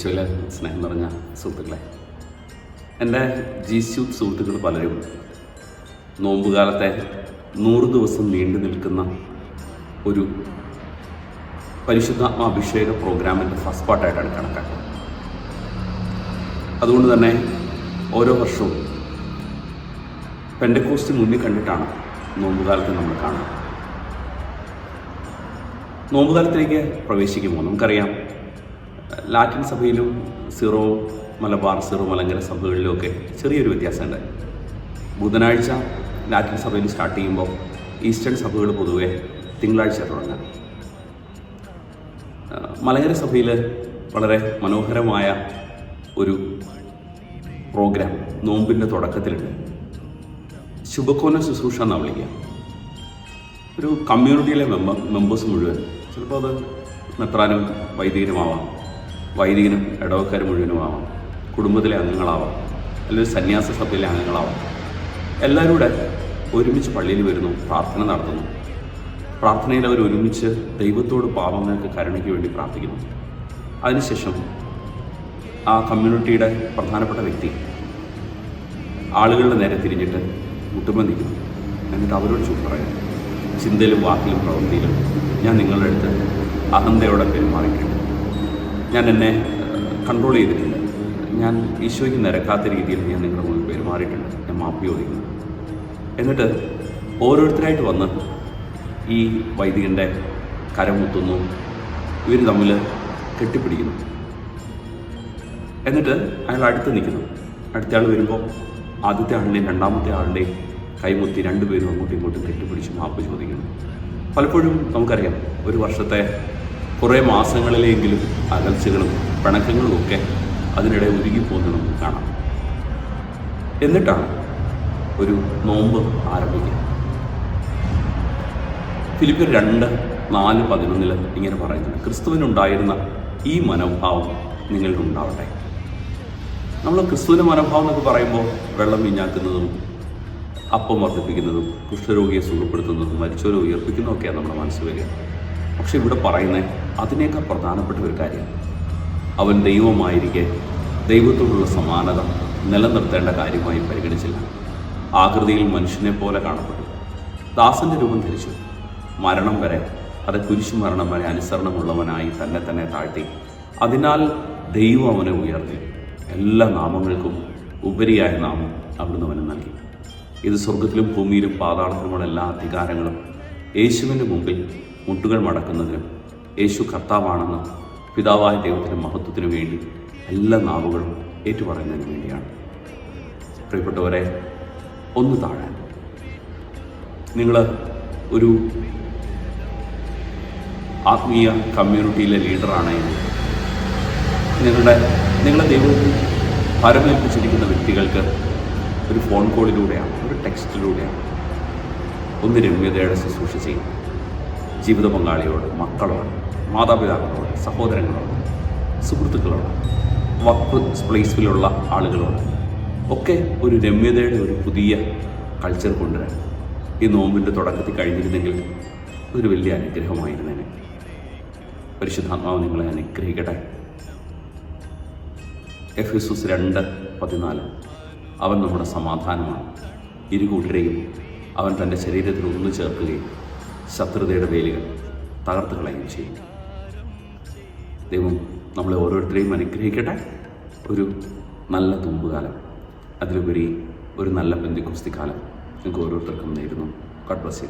ഈശോയിലെ സ്നേഹം നിറഞ്ഞ സുഹൃത്തുക്കളെ എന്റെ ജീശു സുഹൃത്തുക്കൾ പലരും നോമ്പുകാലത്തെ നൂറ് ദിവസം നീണ്ടു നിൽക്കുന്ന ഒരു പരിശുദ്ധാത്മാഭിഷേക പ്രോഗ്രാമിന്റെ ഫസ്റ്റ് പാർട്ടായിട്ടാണ് കണക്കാക്കുന്നത്. അതുകൊണ്ട് തന്നെ ഓരോ വർഷവും പെൻഡക്കോസ്റ്റ് മുന്നിൽ കണ്ടിട്ടാണ് നോമ്പുകാലത്ത് നമ്മൾ കാണുന്നത്. നോമ്പുകാലത്തിലേക്ക് പ്രവേശിക്കുമ്പോൾ നമുക്കറിയാം. ലാറ്റിൻ സഭയിലും സിറോ മലബാർ സിറോ മലങ്കര സഭകളിലുമൊക്കെ ചെറിയൊരു വ്യത്യാസമുണ്ട്. ബുധനാഴ്ച ലാറ്റിൻ സഭയിൽ സ്റ്റാർട്ട് ചെയ്യുമ്പോൾ ഈസ്റ്റേൺ സഭകൾ പൊതുവെ തിങ്കളാഴ്ച തുടങ്ങാം. മലങ്കര സഭയിൽ വളരെ മനോഹരമായ ഒരു പ്രോഗ്രാം നോമ്പിന്റെ തുടക്കത്തിലുണ്ട്. ശുഭക്കോന ശുശ്രൂഷ എന്നാണ് വിളിക്കുക. ഒരു കമ്മ്യൂണിറ്റിയിലെ മെമ്പർ മെമ്പേഴ്സ് മുഴുവൻ. ചിലപ്പോൾ അത് മെത്രാനും വൈദികനുമാവാം. വൈദികനും ഇടവക്കാരും മുഴുവനുമാവാം. കുടുംബത്തിലെ അംഗങ്ങളാവാം. അല്ലെങ്കിൽ സന്യാസ സഭയിലെ അംഗങ്ങളാവാം. എല്ലാവരും കൂടെ ഒരുമിച്ച് പള്ളിയിൽ വരുന്നു പ്രാർത്ഥന നടത്തുന്നു. പ്രാർത്ഥനയിൽ അവർ ഒരുമിച്ച് ദൈവത്തോട് പാപങ്ങൾക്ക് കരുണയ്ക്ക് വേണ്ടി പ്രാർത്ഥിക്കുന്നു. അതിനുശേഷം ആ കമ്മ്യൂണിറ്റിയുടെ പ്രധാനപ്പെട്ട വ്യക്തി ആളുകളുടെ നേരെ തിരിഞ്ഞിട്ട് മുട്ടുമ്പോൾ നിൽക്കുന്നു. എന്നിട്ട് അവരോട് ചൂട് പറയുന്നു ചിന്തയിലും വാക്കിലും പ്രവൃത്തിയിലും ഞാൻ നിങ്ങളുടെ അടുത്ത് അഹന്തയോടെ പെരുമാറിയിട്ടുണ്ട്. ഞാൻ എന്നെ കൺട്രോൾ ചെയ്തിട്ടുണ്ട്. ഞാൻ ഈശോയ്ക്ക് നിരക്കാത്ത രീതിയിൽ ഞാൻ നിങ്ങളുടെ മുമ്പിൽ പെരുമാറിയിട്ടുണ്ട്. ഞാൻ മാപ്പി ചോദിക്കുന്നു. എന്നിട്ട് ഓരോരുത്തരായിട്ട് വന്ന് ഈ വൈദികന്റെ കരമുത്തുന്നു ഇവർ തമ്മിൽ കെട്ടിപ്പിടിക്കുന്നു. എന്നിട്ട് അയാൾ അടുത്ത് നിൽക്കുന്നു. അടുത്ത ആൾ വരുമ്പോൾ ആദ്യത്തെ ആളുടെയും രണ്ടാമത്തെ ആളുടെയും കൈമുത്തി രണ്ടുപേരും അങ്ങോട്ടും ഇങ്ങോട്ടും കെട്ടിപ്പിടിച്ച് മാപ്പ് ചോദിക്കുന്നു. പലപ്പോഴും നമുക്കറിയാം ഒരു വർഷത്തെ കുറേ മാസങ്ങളിലെങ്കിലും അകൽച്ചകളും പിണക്കങ്ങളും ഒക്കെ അതിനിടെ ഉരുകിപ്പോകുന്നത് നമുക്ക് കാണാം. എന്നിട്ടാണ് ഒരു നോമ്പ് ആരംഭിക്കുക. ഫിലിപ്പിയർ രണ്ട് നാല് പതിനൊന്നിൽ ഇങ്ങനെ പറയുന്നുണ്ട്. ക്രിസ്തുവിനുണ്ടായിരുന്ന ഈ മനോഭാവം നിങ്ങളിലുണ്ടാവട്ടെ നമ്മൾ ക്രിസ്തുവിന്റെ മനോഭാവം എന്നൊക്കെ പറയുമ്പോൾ വെള്ളം വീഞ്ഞാക്കുന്നതും അപ്പം വർദ്ധിപ്പിക്കുന്നതും കുഷ്ഠരോഗിയെ സുഖപ്പെടുത്തുന്നതും മരിച്ചവരെ ഉയർപ്പിക്കുന്നതൊക്കെയാണ് നമ്മുടെ മനസ്സിൽ വരിക. പക്ഷെ ഇവിടെ പറയുന്നത് അതിനേക്കാൾ പ്രധാനപ്പെട്ട ഒരു കാര്യം. അവൻ ദൈവമായിരിക്കെ ദൈവത്തോടുള്ള സമാനത നിലനിർത്തേണ്ട കാര്യമായി പരിഗണിച്ചില്ല. ആകൃതിയിൽ മനുഷ്യനെ പോലെ കാണപ്പെട്ടു. ദാസന്റെ രൂപം ധരിച്ചു. മരണം വരെ അത് കുരിശു മരണം വരെ അനുസരണമുള്ളവനായി തന്നെ തന്നെ താഴ്ത്തി. അതിനാൽ ദൈവം അവനെ ഉയർത്തി. എല്ലാ നാമങ്ങൾക്കും ഉപരിയായ നാമം അവിടുന്ന് അവന് നൽകി. ഇത് സ്വർഗത്തിലും ഭൂമിയിലും പാതാളത്തിലുമുള്ള എല്ലാ അധികാരങ്ങളും യേശുവിന്റെ മുമ്പിൽ മുട്ടുകൾ മടക്കുന്നതിനും യേശു കർത്താവാണെന്ന് പിതാവായ ദൈവത്തിന്റെ മഹത്വത്തിനു വേണ്ടി എല്ലാ നാവുകളും ഏറ്റുപറയുന്നതിന് വേണ്ടിയാണ്. പ്രിയപ്പെട്ടവരെ ഒന്ന് താഴാൻ. നിങ്ങൾ ഒരു ആത്മീയ കമ്മ്യൂണിറ്റിയിലെ ലീഡറാണെങ്കിൽ നിങ്ങളുടെ നിങ്ങളെ ദൈവം പരമേൽപ്പിച്ചിരിക്കുന്ന വ്യക്തികൾക്ക് ഒരു ഫോൺ കോളിലൂടെയാണ് ഒരു ടെക്സ്റ്റിലൂടെയാണ് ഒന്ന് രമ്യതയുടെ ശുശ്രൂഷ ചെയ്യും ജീവിത പങ്കാളിയോട് മക്കളോട് മാതാപിതാക്കളോട് സഹോദരങ്ങളോട് സുഹൃത്തുക്കളോട് വർക്ക് പ്ലേസിലുള്ള ആളുകളോട് ഒക്കെ ഒരു രമ്യതയുടെ ഒരു പുതിയ കൾച്ചർ കൊണ്ടുവരാൻ ഈ നോമ്പിന്റെ തുടക്കത്തിൽ കഴിഞ്ഞിരുന്നെങ്കിൽ ഒരു വലിയ അനുഗ്രഹമായിരുന്നേനെ. പരിശുദ്ധാത്മാവ് നിങ്ങളെ അനുഗ്രഹിക്കട്ടെ. എഫ് എസ് രണ്ട് പതിനാല്. അവൻ നമ്മുടെ സമാധാനമാണ്. ഇരു കൂട്ടരെയും അവൻ തന്റെ ശരീരത്തിൽ ഒന്നു ചേർക്കുകയും ശത്രുതയുടെ വേലികൾ തകർത്ത് കളയുകയും ചെയ്യും. ദൈവം നമ്മളെ ഓരോരുത്തരെയും അനുഗ്രഹിക്കട്ടെ. ഒരു നല്ല തുമ്പുകാലം അതിലുപരി ഒരു നല്ല ബന്ധുക്കുസ്തി കാലം നിങ്ങൾക്ക് ഓരോരുത്തർക്കും നേരുന്നു. Cut bus U